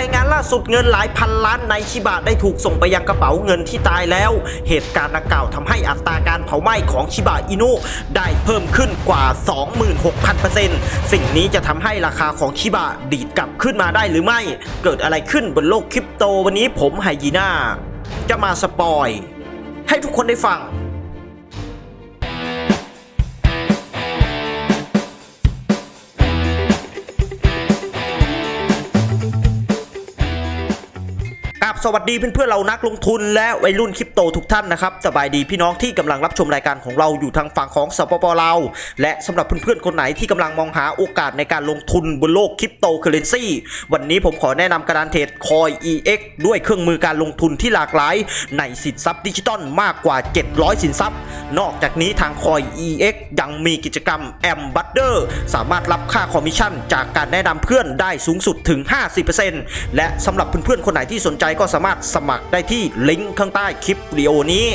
รายงานล่าสุดเงินหลายพันล้านในชิบะได้ถูกส่งไปยังกระเป๋าเงินที่ตายแล้ว เหตุการณ์ดังกล่าวทำให้อัตราการเผาไหม้ของชิบะอินุได้เพิ่มขึ้นกว่า 26,000%สิ่งนี้จะทำให้ราคาของชิบะดีดกลับขึ้นมาได้หรือไม่ เกิดอะไรขึ้นบนโลกคริปโตวันนี้ผมไฮยีน่าจะมาสปอย ให้ทุกคนได้ฟัง สวัสดีเพื่อนๆเรานักลงทุนและวัยรุ่นคริปโตทุกท่านนะครับสบายดีพี่น้องที่กำลังรับชมรายการของเราอยู่ทางฝั่งของสปปลาวและสำหรับเพื่อนๆคนไหนที่กำลังมองหาโอกาสในการลงทุนบนโลกคริปโตเคอเรนซีวันนี้ผมขอแนะนำการเทรดคอย EX ด้วยเครื่องมือการลงทุนที่หลากหลาย ในสินทรัพย์ดิจิตอลมากกว่า 700 สินทรัพย์ นอกจากนี้ทางคอย EX ยังมีกิจกรรมแอมบัตเดอร์สามารถรับค่าคอมมิชชั่น จากการแนะนำเพื่อนได้สูงสุดถึง 50%และสำหรับเพื่อนๆคนไหนที่สนใจก็สามารถสมัครได้ที่ลิงก์ข้างใต้คลิปวิดีโอนี้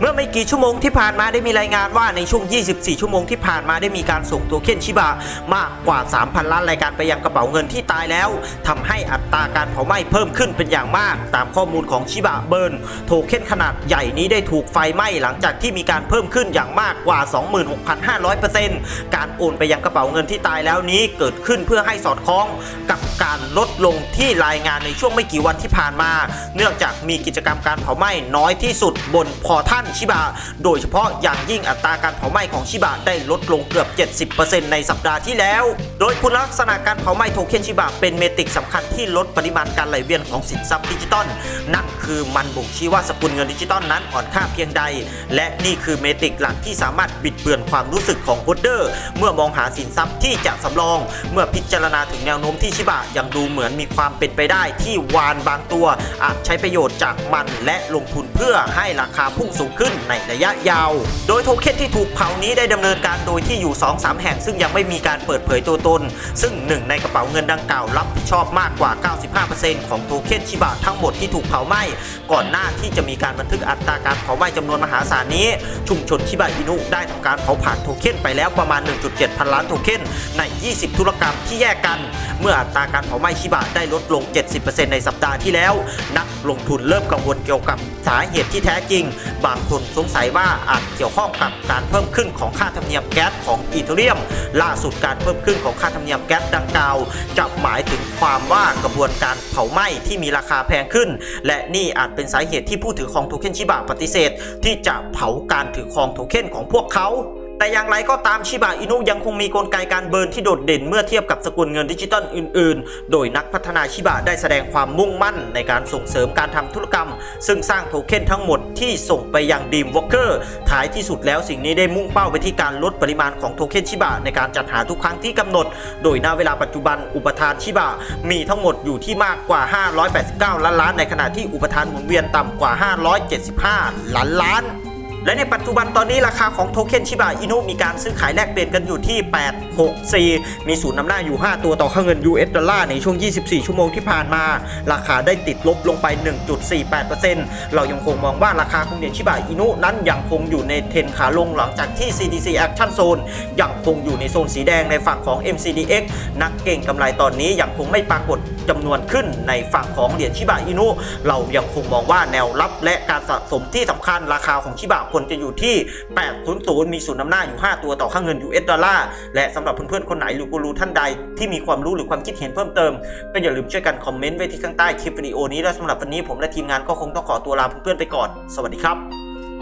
เมื่อไม่กี่ชั่วโมงที่ผ่านมาได้มีรายงานว่าในช่วง 24 ชั่วโมงที่ผ่านมาได้มีการส่งโทเค็นชิบะมากกว่า 3,000 ล้านรายการไปยังกระเป๋าเงินที่ตายแล้วทำให้อัตราการเผาไหม้เพิ่มขึ้นเป็นอย่างมาก ตามข้อมูลของชิบะเบิร์นโทเค็นขนาดใหญ่นี้ได้ถูกไฟไหม้หลังจากที่มีการเพิ่มขึ้นอย่างมากกว่า 26,500%การโอนไปยังกระเป๋าเงินที่ตายแล้วนี้เกิดขึ้นเพื่อให้สอดคล้องกับการลดลงที่รายงานในช่วงไม่กี่วันที่ผ่านมา เนื่องจากมีกิจกรรมการเผาไหม้น้อยที่สุดบนพอท่านชิบะโดยเฉพาะอย่างยิ่งอัตราการเผาไหม้ของชิบะได้ลดลงเกือบ 70%ในสัปดาห์ที่แล้ว โดยคุณลักษณะการเผาไหม้โทเค็นชิบะเป็นเมติกสำคัญที่ลดปริมาณการไหลเวียนของสินทรัพย์ดิจิตอลนั่นคือมันบ่งชี้ว่าสกุลเงินดิจิตอลนั้นอ่อนค่าเพียงใด และนี่คือเมติกหลักที่สามารถบิดเบือนความรู้สึกของโฮลเดอร์ เมื่อมองหาสินทรัพย์ที่จะสำรอง เมื่อพิจารณาถึงแนวโน้มที่ชิบะยังดูเหมือนมีความเป็นไปได้ที่วานบางตัว อาจใช้ประโยชน์จากมันและลงทุนเพื่อให้ราคาพุ่งสูงขึ้นในระยะยาว โดยโทเค็นที่ถูกเผานี้ได้ดำเนินการโดยที่อยู่ 2-3 แห่ง ซึ่งยังไม่มีการเปิดเผยตัวตน ซึ่งหนึ่งในกระเป๋าเงินดังกล่าวรับผิดชอบมากกว่า 95%ของโทเค็นชิบะทั้งหมดที่ถูกเผาไหม้ก่อนหน้าที่จะมีการบันทึกอัตราการเผาไหม้จำนวนมหาศาลนี้ ชุมชนชิบะอินุได้ทำการเผาผ่านโทเค็นไปแล้วประมาณ 1.7 พันล้านโทเค็นใน 20 ธุรกรรมที่แยกกัน เมื่ออัตราการเผาไหม้ชิบะได้ลดลง 70%ในสัปดาห์ที่แล้ว นักลงทุนเริ่มกังวลเกี่ยวกับสาเหตุที่แท้จริง บางคนสงสัยว่าอาจเกี่ยวข้องกับการเพิ่มขึ้นของค่าธรรมเนียมแก๊สของอีเทเรียม ล่าสุดการเพิ่มขึ้นของค่าธรรมเนียมแก๊สดังกล่าวจะหมายถึงความว่ากระบวนการเผาไหม้ที่มีราคาแพงขึ้น และนี่อาจเป็นสาเหตุที่ผู้ถือครองโทเค็นชิบะปฏิเสธ ที่จะเผาการถือครองโทเค็นของพวกเขา แต่อย่างไรก็ตามชิบะอินุยังคงมีกลไกการเบิร์นที่โดดเด่นเมื่อเทียบกับสกุลเงินดิจิตอลอื่น ๆ โดยนักพัฒนาชิบะได้แสดงความมุ่งมั่นในการส่งเสริมการทำธุรกรรม ซึ่งสร้างโทเค็นทั้งหมดที่ส่งไปยังดีมวอลเกอร์ท้ายที่สุดแล้วสิ่งนี้ได้มุ่งเป้าไปที่การลดปริมาณของโทเค็นชิบะในการจัดหาทุกครั้งที่กำหนด โดยณเวลาปัจจุบันอุปทานชิบะมีทั้งหมดอยู่ที่มากกว่า 589 ล้านล้าน ในขณะที่อุปทานหมุนเวียนต่ำกว่า 575 ล้านล้าน และในปัจจุบันตอนนี้ราคาของโทเค็นชิบะอินุมีการซื้อขายแลกเปลี่ยนกันอยู่ที่ 864 มีศูนย์นำหน้าอยู่ 5 ตัวต่อค่าเงิน US ดอลลาร์ในช่วง 24 ชั่วโมงที่ผ่านมา ราคาได้ติดลบลงไป 1.48%เรายังคงมองว่าราคาของเหรียญชิบะอินุนั้นยังคงอยู่ในเทรนขาลงหลังจากที่ CDC Action Zone ยังคงอยู่ในโซนสีแดงในฝั่งของ MCDX นักเก่งกำไรตอนนี้ยังคงไม่ปรากฏ จำนวนขึ้นในฝั่งของเหรียญชิบะอินุเรายังคงมองว่าแนวรับและการสะสมที่สำคัญราคาของชิบะควรจะอยู่ที่ 800 มีศูนย์นำหน้าอยู่ 5 ตัวต่อค่าเงิน US ดอลลาร์และสำหรับเพื่อนๆ คนไหนหรือกูรูท่านใดที่มีความรู้หรือความคิดเห็นเพิ่มเติม ก็อย่าลืมช่วยกันคอมเมนต์ไว้ที่ข้างใต้คลิปวิดีโอนี้และสำหรับวันนี้ผมและทีมงานก็คงต้องขอตัวลาเพื่อนๆไปก่อน สวัสดีครับ